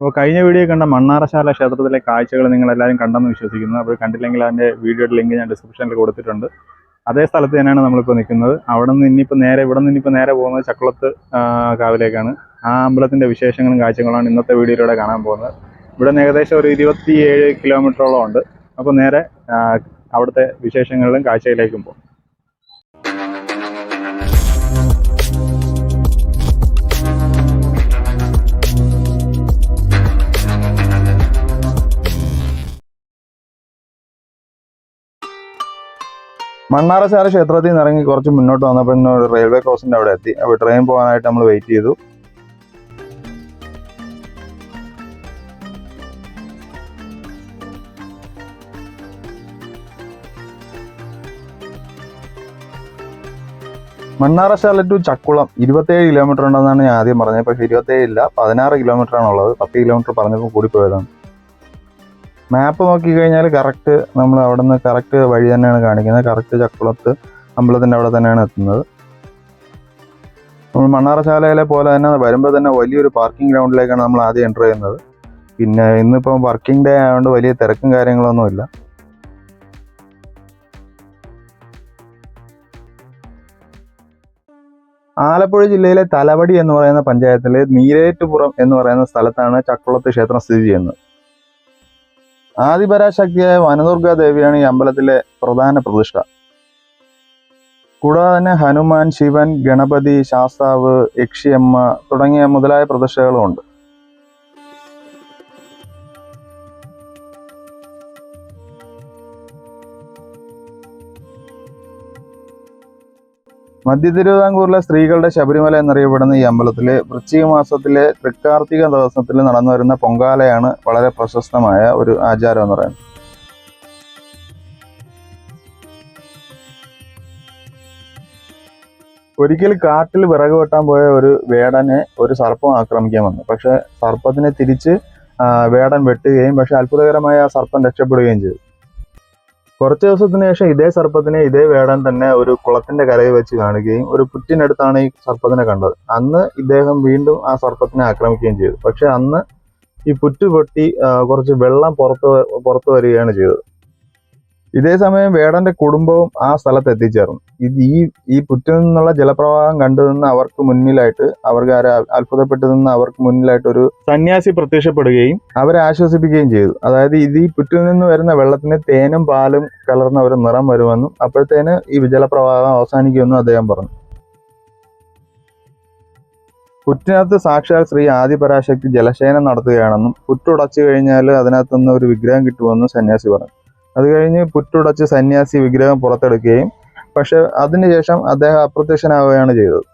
അപ്പോൾ കഴിഞ്ഞ വീഡിയോ കണ്ട മണ്ണാറശാല ക്ഷേത്രത്തിലെ കാഴ്ചകൾ നിങ്ങൾ എല്ലാവരും കണ്ടെന്ന് വിശ്വസിക്കുന്നു. അപ്പോൾ കണ്ടില്ലെങ്കിൽ അതിന്റെ വീഡിയോയുടെ ലിങ്ക് ഞാൻ ഡിസ്ക്രിപ്ഷനിൽ കൊടുത്തിട്ടുണ്ട്. അതേ സ്ഥലത്ത് തന്നെയാണ് നമ്മളിപ്പോൾ നിൽക്കുന്നത്. അവിടെ നിന്ന് ഇനിയിപ്പോൾ നേരെ ഇവിടെ നിന്ന് ഇനിയിപ്പോൾ നേരെ പോകുന്നത് ചക്കുളത്ത് കാവിലേക്കാണ്. ആ അമ്പലത്തിന്റെ വിശേഷങ്ങളും കാഴ്ചകളാണ് ഇന്നത്തെ വീഡിയോയിലൂടെ കാണാൻ പോകുന്നത്. ഇവിടെ നിന്ന് ഏകദേശം ഒരു ഇരുപത്തിയേഴ് കിലോമീറ്ററോളം ഉണ്ട്. അപ്പോൾ നേരെ അവിടുത്തെ വിശേഷങ്ങളിലും കാഴ്ചയിലേക്കും പോകും. മണ്ണാറശാല ക്ഷേത്രത്തിൽ നിന്ന് ഇറങ്ങി കുറച്ച് മുന്നോട്ട് വന്നപ്പോൾ റെയിൽവേ ക്രോസിന്റെ അവിടെ എത്തി. അപ്പോൾ ട്രെയിൻ പോകാനായിട്ട് നമ്മൾ വെയിറ്റ് ചെയ്തു. മണ്ണാറശാല ടു ചക്കുളം ഇരുപത്തേഴ് കിലോമീറ്റർ ഉണ്ടെന്നാണ് ഞാൻ ആദ്യം പറഞ്ഞത്. പക്ഷേ ഇരുപത്തേഴ് ഇല്ല പതിനാറ് കിലോമീറ്റർ ആണുള്ളത് പത്ത് കിലോമീറ്റർ പറഞ്ഞപ്പോൾ കൂടി പോയതാണ്. മാപ്പ് നോക്കി കഴിഞ്ഞാൽ കറക്റ്റ് നമ്മൾ അവിടെ നിന്ന് കറക്റ്റ് വഴി തന്നെയാണ് കാണിക്കുന്നത്. കറക്റ്റ് ചക്കുളത്ത് അമ്പലത്തിന്റെ അവിടെ തന്നെയാണ് എത്തുന്നത്. നമ്മൾ മണ്ണാറശാലയിലെ പോലെ തന്നെ വരുമ്പോൾ തന്നെ വലിയൊരു പാർക്കിംഗ് ഗ്രൗണ്ടിലേക്കാണ് നമ്മൾ ആദ്യം എന്റർ ചെയ്യുന്നത്. പിന്നെ ഇന്നിപ്പം വർക്കിംഗ് ഡേ ആയതുകൊണ്ട് വലിയ തിരക്കും കാര്യങ്ങളൊന്നുമില്ല ആലപ്പുഴ ജില്ലയിലെ തലവടി എന്ന് പറയുന്ന പഞ്ചായത്തിലെ നീരേറ്റുപുറം എന്ന് പറയുന്ന സ്ഥലത്താണ് ചക്കുളത്ത് ക്ഷേത്രം സ്ഥിതി ചെയ്യുന്നത്. ആദിപരാശക്തിയായ വനദുർഗാ ദേവിയാണ് ഈ അമ്പലത്തിലെ പ്രധാന പ്രതിഷ്ഠ. കൂടാതെ തന്നെ ഹനുമാൻ ശിവൻ ഗണപതി ശാസ്താവ് യക്ഷിയമ്മ തുടങ്ങിയ മുതലായ പ്രതിഷ്ഠകളും ഉണ്ട്. മധ്യ തിരുവിതാംകൂറിലെ സ്ത്രീകളുടെ ശബരിമല എന്നറിയപ്പെടുന്ന ഈ അമ്പലത്തിലെ വൃശ്ചിക മാസത്തിലെ തൃക്കാർത്തിക ദിവസത്തിൽ നടന്നു വരുന്ന പൊങ്കാലയാണ് വളരെ പ്രശസ്തമായ ഒരു ആചാരം എന്ന് പറയുന്നത്. ഒരിക്കൽ കാട്ടിൽ വിറക് വെട്ടാൻ പോയ ഒരു വേടനെ ഒരു സർപ്പം ആക്രമിക്കാൻ വന്നു. പക്ഷെ സർപ്പത്തിനെ തിരിച്ച് വേടൻ വെട്ടുകയും പക്ഷെ അത്ഭുതകരമായ ആ സർപ്പം രക്ഷപ്പെടുകയും ചെയ്തു. കുറച്ച് ദിവസത്തിന് ശേഷം ഇതേ സർപ്പത്തിനെ ഇതേ വേടൻ തന്നെ ഒരു കുളത്തിന്റെ കരയിൽ വെച്ച് കാണുകയും ഒരു പുറ്റിനടുത്താണ് ഈ സർപ്പത്തിനെ കണ്ടത്. അന്ന് ഇദ്ദേഹം വീണ്ടും ആ സർപ്പത്തിനെ ആക്രമിക്കുകയും ചെയ്തു. പക്ഷെ അന്ന് ഈ പുറ്റ് പൊട്ടി കുറച്ച് വെള്ളം പുറത്ത് പുറത്തു വരികയാണ് ചെയ്തത്. ഇതേ സമയം വേടന്റെ കുടുംബവും ആ സ്ഥലത്ത് എത്തിച്ചേർന്നു. ഇത് ഈ ഈ പുറ്റിൽ നിന്നുള്ള ജലപ്രവാഹം കണ്ടു നിന്ന് അവർക്ക് മുന്നിലായിട്ട് അവർക്ക് അത്ഭുതപ്പെട്ടു നിന്ന് അവർക്ക് മുന്നിലായിട്ട് ഒരു സന്യാസി പ്രത്യക്ഷപ്പെടുകയും അവരെ ആശ്വസിപ്പിക്കുകയും ചെയ്തു. അതായത് ഇത് ഈ പുറ്റിൽ നിന്ന് വരുന്ന വെള്ളത്തിന് തേനും പാലും കലർന്ന ഒരു നിറം വരുമെന്നും അപ്പോഴത്തേന് ഈ ജലപ്രവാഹം അവസാനിക്കുമെന്നും അദ്ദേഹം പറഞ്ഞു. പുറ്റിനകത്ത് സാക്ഷാൽ ശ്രീ ആദിപരാശക്തി ജലശയനം നടത്തുകയാണെന്നും പുറ്റുടച്ചു കഴിഞ്ഞാൽ അതിനകത്തുനിന്ന് ഒരു വിഗ്രഹം കിട്ടുമെന്നും സന്യാസി പറഞ്ഞു. അത് കഴിഞ്ഞ് പുറ്റുടച്ച് സന്യാസി വിഗ്രഹം പുറത്തെടുക്കുകയും പക്ഷെ അതിനുശേഷം അദ്ദേഹം അപ്രത്യക്ഷനാവുകയാണ് ചെയ്തത്.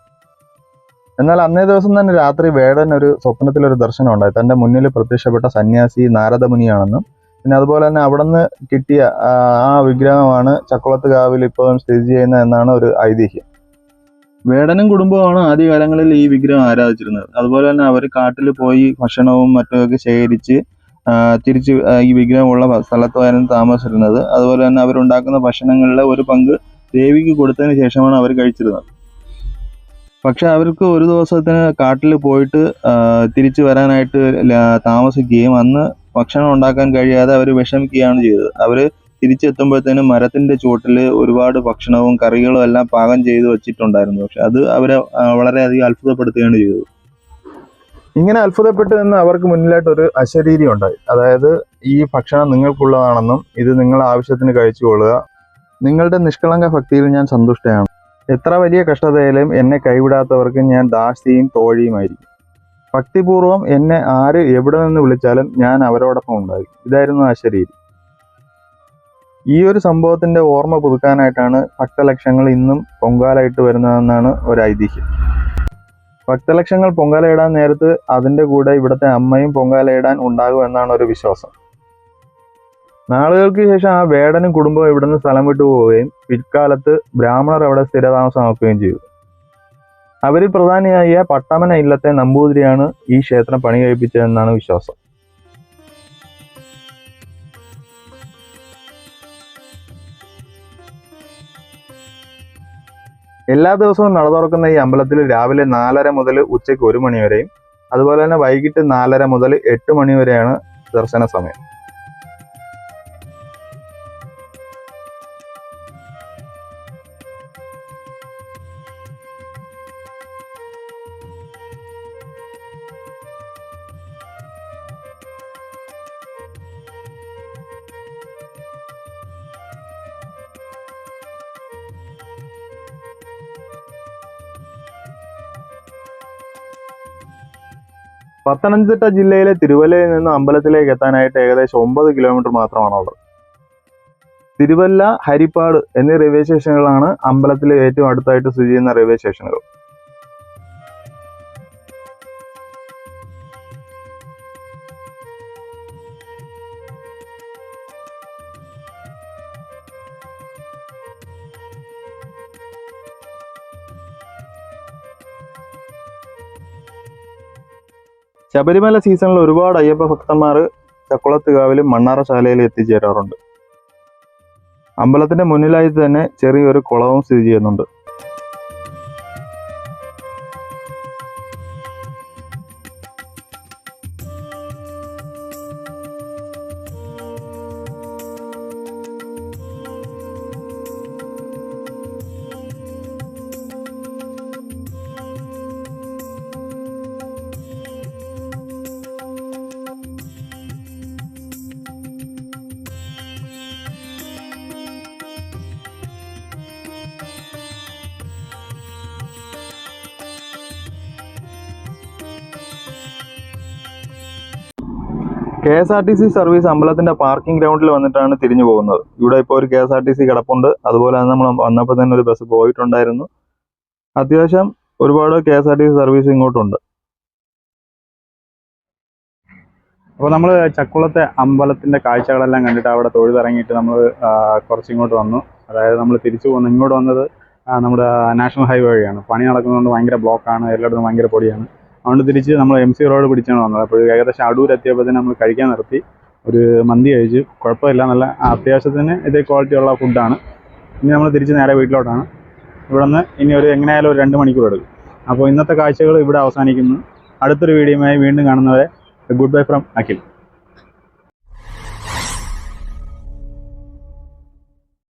എന്നാൽ അന്നേ ദിവസം തന്നെ രാത്രി വേടൻ ഒരു സ്വപ്നത്തിലൊരു ദർശനം ഉണ്ടായി. തന്റെ മുന്നിൽ പ്രത്യക്ഷപ്പെട്ട സന്യാസി നാരദമുനിയാണെന്നും പിന്നെ അതുപോലെ തന്നെ അവിടെ നിന്ന് കിട്ടിയ ആ, വിഗ്രഹമാണ് ചക്കുളത്ത് കാവിൽ ഇപ്പോഴും സ്ഥിതി ചെയ്യുന്നത് എന്നാണ് ഒരു ഐതിഹ്യം. വേടനും കുടുംബവുമാണ് ആദ്യകാലങ്ങളിൽ ഈ വിഗ്രഹം ആരാധിച്ചിരുന്നത്. അതുപോലെ തന്നെ അവർ കാട്ടിൽ പോയി ഭക്ഷണവും മറ്റുമൊക്കെ ശേഖരിച്ച് തിരിച്ച് ഈ വിഗ്രഹമുള്ള സ്ഥലത്തായിരുന്നു താമസിച്ചിരുന്നത്. അതുപോലെ തന്നെ അവരുണ്ടാക്കുന്ന ഭക്ഷണങ്ങളിലെ ഒരു പങ്ക് ദേവിക്ക് കൊടുത്തതിന് ശേഷമാണ് അവർ കഴിച്ചിരുന്നത്. പക്ഷെ അവർക്ക് ഒരു ദിവസത്തിന് കാട്ടിൽ പോയിട്ട് തിരിച്ചു വരാനായിട്ട് താമസിക്കുകയും അന്ന് ഭക്ഷണം ഉണ്ടാക്കാൻ കഴിയാതെ അവർ വിഷമിക്കുകയാണ് ചെയ്തത്. അവർ തിരിച്ചെത്തുമ്പോഴത്തേനും മരത്തിന്റെ ചുവട്ടിൽ ഒരുപാട് ഭക്ഷണവും കറികളും എല്ലാം പാകം ചെയ്ത് വെച്ചിട്ടുണ്ടായിരുന്നു. പക്ഷെ അത് അവരെ വളരെയധികം അത്ഭുതപ്പെടുത്തുകയാണ് ചെയ്തത്. ഇങ്ങനെ അത്ഭുതപ്പെട്ട് നിന്ന് അവർക്ക് മുന്നിലായിട്ട് ഒരു അശരീരി ഉണ്ടായി അതായത് ഈ ഭക്ഷണം നിങ്ങൾക്കുള്ളതാണെന്നും ഇത് നിങ്ങൾ ആവശ്യത്തിന് കഴിച്ചുകൊള്ളുക. നിങ്ങളുടെ നിഷ്കളങ്ക ഭക്തിയിൽ ഞാൻ സന്തുഷ്ടയാണ്. എത്ര വലിയ കഷ്ടതയിലും എന്നെ കൈവിടാത്തവർക്ക് ഞാൻ ദാസിയും തോഴിയുമായിരിക്കും ഭക്തിപൂർവം എന്നെ ആര് എവിടെ നിന്ന് വിളിച്ചാലും ഞാൻ അവരോടൊപ്പം ഉണ്ടായിരിക്കും ഇതായിരുന്നു ആ ശരീരം. ഈ ഒരു സംഭവത്തിന്റെ ഓർമ്മ പുതുക്കാനായിട്ടാണ് ഭക്തലക്ഷങ്ങൾ ഇന്നും പൊങ്കാലായിട്ട് വരുന്നതെന്നാണ് ഒരു ഐതിഹ്യം. ഭക്തലക്ഷങ്ങൾ പൊങ്കാലയിടാൻ നേരത്ത് അതിന്റെ കൂടെ ഇവിടുത്തെ അമ്മയും പൊങ്കാലയിടാൻ ഉണ്ടാകും എന്നാണ് ഒരു വിശ്വാസം. നാളുകൾക്ക് ശേഷം ആ വേടനും കുടുംബവും ഇവിടുന്ന് സ്ഥലം വിട്ടു പോവുകയും പിൽക്കാലത്ത് ബ്രാഹ്മണർ അവിടെ സ്ഥിരതാമസമാക്കുകയും ചെയ്തു. അവരിൽ പ്രധാനിയായ പട്ടമന ഇല്ലത്തെ നമ്പൂതിരിയാണ് ഈ ക്ഷേത്രം പണി കഴിപ്പിച്ചതെന്നാണ് വിശ്വാസം. എല്ലാ ദിവസവും നട തുറക്കുന്ന ഈ അമ്പലത്തിൽ രാവിലെ നാലര മുതൽ ഉച്ചയ്ക്ക് ഒരു മണി വരെയും അതുപോലെ തന്നെ വൈകിട്ട് നാലര മുതൽ എട്ട് മണി വരെയാണ് ദർശന സമയം. പത്തനംതിട്ട ജില്ലയിലെ തിരുവല്ലയിൽ നിന്ന് അമ്പലത്തിലേക്ക് എത്താനായിട്ട് ഏകദേശം ഒമ്പത് കിലോമീറ്റർ മാത്രമാണുള്ളത്. തിരുവല്ല ഹരിപ്പാട് എന്നീ റെയിൽവേ സ്റ്റേഷനുകളാണ് അമ്പലത്തിലെ ഏറ്റവും അടുത്തായിട്ട് സ്ഥിതി ചെയ്യുന്ന റെയിൽവേ സ്റ്റേഷനുകൾ ശബരിമല സീസണിൽ ഒരുപാട് അയ്യപ്പ ഭക്തന്മാർ ചക്കുളത്തുകാവിലും മണ്ണാറശാലയിലും എത്തിച്ചേരാറുണ്ട്. അമ്പലത്തിന്റെ മുന്നിലായി തന്നെ ചെറിയൊരു കുളവും സ്ഥിതി ചെയ്യുന്നുണ്ട്. K S R T C service അമ്പലത്തിന്റെ പാർക്കിംഗ് ഗ്രൗണ്ടിൽ വന്നിട്ടാണ് തിരിഞ്ഞു പോകുന്നത്. ഇവിടെ ഇപ്പോൾ ഒരു K S R T C കിടപ്പുണ്ട്. അതുപോലെ തന്നെ നമ്മൾ വന്നപ്പോൾ തന്നെ ഒരു ബസ് പോയിട്ടുണ്ടായിരുന്നു. അത്യാവശ്യം ഒരുപാട് K S R T C service ഇങ്ങോട്ടുണ്ട്. അപ്പോൾ നമ്മൾ ചക്കുളത്തെ അമ്പലത്തിന്റെ കാഴ്ചകളെല്ലാം കണ്ടിട്ട് അവിടെ തൊഴുതിറങ്ങിയിട്ട് നമ്മൾ കുറച്ച് ഇങ്ങോട്ട് വന്നു. അതായത് നമ്മൾ തിരിച്ചു പോകുന്ന ഇങ്ങോട്ട് വന്നത് നമ്മുടെ നാഷണൽ ഹൈവേ വഴിയാണ് പണി നടക്കുന്നതുകൊണ്ട് ഭയങ്കര ബ്ലോക്കാണ്. എല്ലായിടത്തും ഭയങ്കര പൊടിയാണ്. അതുകൊണ്ട് തിരിച്ച് നമ്മൾ എം സി റോഡ് പിടിച്ചാണ് വന്നത്. അപ്പോൾ ഏകദേശം അടൂർ എത്തിയപ്പോൾ നമ്മൾ കഴിക്കാൻ നിർത്തി. ഒരു മന്തി കഴിച്ചു. കുഴപ്പമില്ല. നല്ല അത്യാവശ്യത്തിന് ഇതേ ക്വാളിറ്റി ഉള്ള ഫുഡാണ് ഇനി നമ്മൾ തിരിച്ച് നേരെ വീട്ടിലോട്ടാണ്. ഇവിടെ നിന്ന് ഇനി ഒരു എങ്ങനെയായാലും ഒരു രണ്ട് മണിക്കൂർ എടുക്കും. അപ്പോൾ ഇന്നത്തെ കാഴ്ചകൾ ഇവിടെ അവസാനിക്കുന്നു. അടുത്തൊരു വീഡിയോയുമായി വീണ്ടും കാണുന്നവരെ ഗുഡ് ബൈ ഫ്രം അഖിൽ.